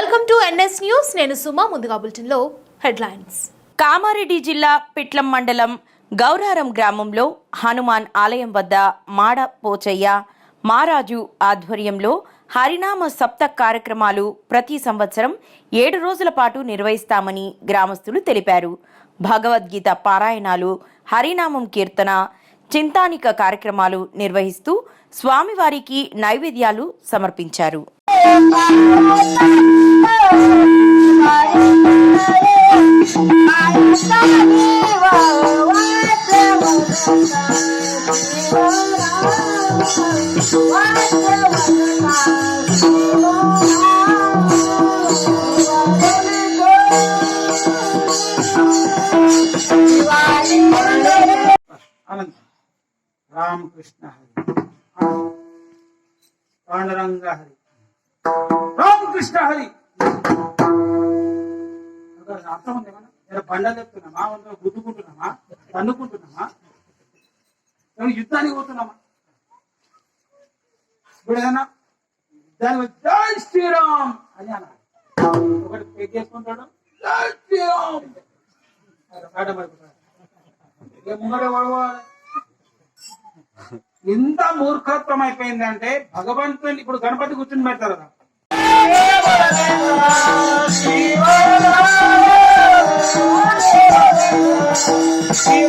NS news. నేను సుమా ముందుగా బులెటిన్లో హెడ్లైన్స్. కామారెడ్డి జిల్లా పిట్లం మండలం గౌరారం గ్రామంలో హనుమాన్ ఆలయం వద్ద మాడ పోచయ్య మారాజు ఆధ్వర్యంలో హరినామ సప్త కార్యక్రమాలు ప్రతి సంవత్సరం ఏడు రోజుల పాటు నిర్వహిస్తామని గ్రామస్తులు తెలిపారు. భగవద్గీత పారాయణాలు హరినామం కీర్తన చింతానిక కార్యక్రమాలు నిర్వహిస్తూ స్వామివారికి నైవేద్యాలు సమర్పించారు. रामकृष्ण हरि। पांडुरंग हरि। रामकृष्ण हरि। अगर आता हूँ ना ఏదో బండలు చెప్తున్నామా వంద గుద్దుకుంటున్నామా? తన్నుకుంటున్నామా? ఏమైనా యుద్ధానికి పోతున్నామా? ఇప్పుడు ఏదన్నా యుద్ధానికి జై శ్రీరామ్ అని అన్నాడు ఒకటి పేరు చేసుకుంటాడు. జై శ్రీరామ్! అక్కడ పాట పడుకుంటాడు ఇక ముంగట ఎంత మూర్ఖత్వం అయిపోయిందంటే భగవంతుని ఇప్పుడు గణపతి కూర్చుని పెడతారు కదా. See you.